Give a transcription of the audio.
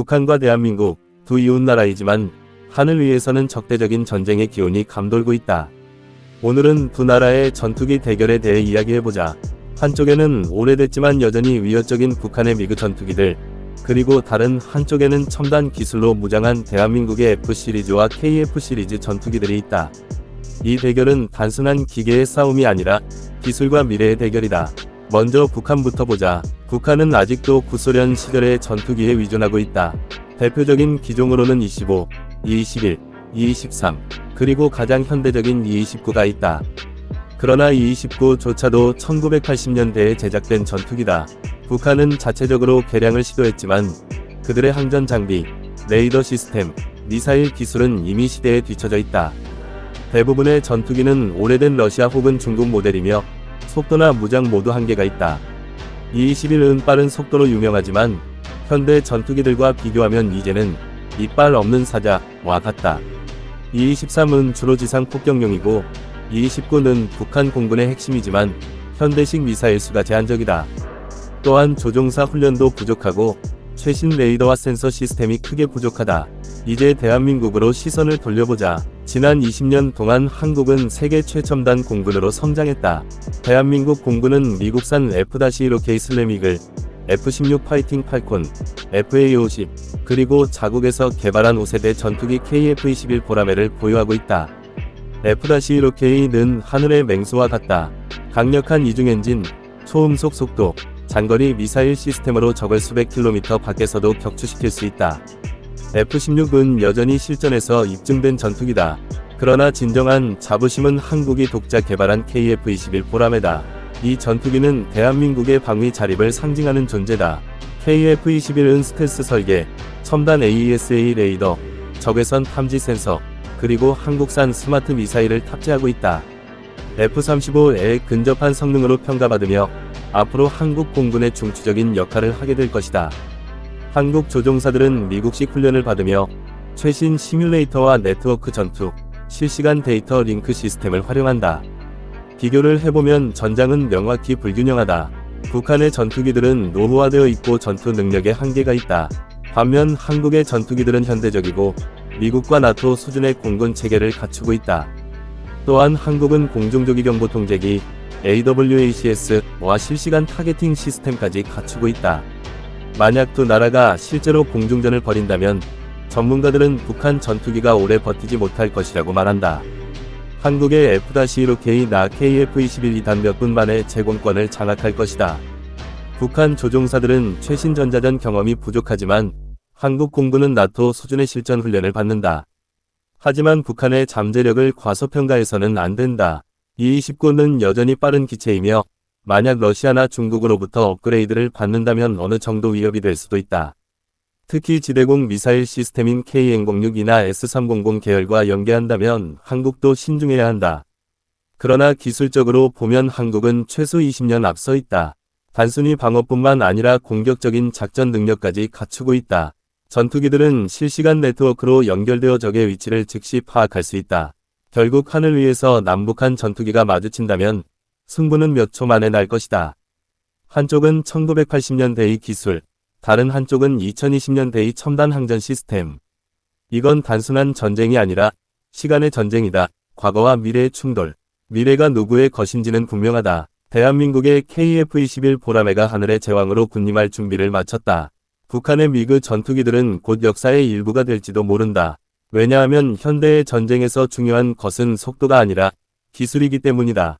북한과 대한민국 두 이웃 나라이지만 하늘 위에서는 적대적인 전쟁의 기온이 감돌고 있다. 오늘은 두 나라의 전투기 대결에 대해 이야기해보자. 한쪽에는 오래됐지만 여전히 위협적인 북한의 미그 전투기들, 그리고 다른 한쪽에는 첨단 기술로 무장한 대한민국의 F 시리즈와 KF 시리즈 전투기들이 있다. 이 대결은 단순한 기계의 싸움이 아니라 기술과 미래의 대결이다. 먼저 북한부터 보자. 북한은 아직도 구소련 시절의 전투기에 위존하고 있다. 대표적인 기종으로는 25, 221, 223, 그리고 가장 현대적인 229가 있다. 그러나 229조차도 1980년대에 제작된 전투기다. 북한은 자체적으로 개량을 시도했지만 그들의 항전 장비, 레이더 시스템, 미사일 기술은 이미 시대에 뒤처져 있다. 대부분의 전투기는 오래된 러시아 혹은 중국 모델이며 속도나 무장 모두 한계가 있다. 221은 빠른 속도로 유명하지만 현대 전투기들과 비교하면 이제는 이빨 없는 사자와 같다. 223은 주로 지상 폭격용이고 229는 북한 공군의 핵심이지만 현대식 미사일 수가 제한적이다. 또한 조종사 훈련도 부족하고 최신 레이더와 센서 시스템이 크게 부족하다. 이제 대한민국으로 시선을 돌려보자. 지난 20년 동안 한국은 세계 최첨단 공군으로 성장했다. 대한민국 공군은 미국산 F-15K 슬래미글, F-16 파이팅 팔콘, FA-50, 그리고 자국에서 개발한 5세대 전투기 KF-21 보라매를 보유하고 있다. F-15K는 하늘의 맹수와 같다. 강력한 이중 엔진, 초음속 속도, 장거리 미사일 시스템으로 적을 수백 킬로미터 밖에서도 격추시킬 수 있다. F-16은 여전히 실전에서 입증된 전투기다. 그러나 진정한 자부심은 한국이 독자 개발한 KF-21 보라매다. 이 전투기는 대한민국의 방위 자립을 상징하는 존재다. KF-21은 스텔스 설계, 첨단 AESA 레이더, 적외선 탐지 센서, 그리고 한국산 스마트 미사일을 탑재하고 있다. F-35에 근접한 성능으로 평가받으며 앞으로 한국 공군의 중추적인 역할을 하게 될 것이다. 한국 조종사들은 미국식 훈련을 받으며 최신 시뮬레이터와 네트워크 전투, 실시간 데이터 링크 시스템을 활용한다. 비교를 해보면 전장은 명확히 불균형하다. 북한의 전투기들은 노후화되어 있고 전투 능력에 한계가 있다. 반면 한국의 전투기들은 현대적이고 미국과 나토 수준의 공군 체계를 갖추고 있다. 또한 한국은 공중조기 경보 통제기 AWACS와 실시간 타겟팅 시스템까지 갖추고 있다. 만약 두 나라가 실제로 공중전을 벌인다면 전문가들은 북한 전투기가 오래 버티지 못할 것이라고 말한다. 한국의 F-15K나 KF-21이 단 몇 분 만에 제공권을 장악할 것이다. 북한 조종사들은 최신 전자전 경험이 부족하지만 한국 공군은 나토 수준의 실전 훈련을 받는다. 하지만 북한의 잠재력을 과소평가해서는 안 된다. 이-29는 여전히 빠른 기체이며 만약 러시아나 중국으로부터 업그레이드를 받는다면 어느 정도 위협이 될 수도 있다. 특히 지대공 미사일 시스템인 KN-06이나 S-300 계열과 연계한다면 한국도 신중해야 한다. 그러나 기술적으로 보면 한국은 최소 20년 앞서 있다. 단순히 방어뿐만 아니라 공격적인 작전 능력까지 갖추고 있다. 전투기들은 실시간 네트워크로 연결되어 적의 위치를 즉시 파악할 수 있다. 결국 하늘 위에서 남북한 전투기가 마주친다면 승부는 몇 초 만에 날 것이다. 한쪽은 1980년대의 기술, 다른 한쪽은 2020년대의 첨단 항전 시스템. 이건 단순한 전쟁이 아니라 시간의 전쟁이다. 과거와 미래의 충돌. 미래가 누구의 것인지는 분명하다. 대한민국의 KF-21 보라매가 하늘의 제왕으로 군림할 준비를 마쳤다. 북한의 미그 전투기들은 곧 역사의 일부가 될지도 모른다. 왜냐하면 현대의 전쟁에서 중요한 것은 속도가 아니라 기술이기 때문이다.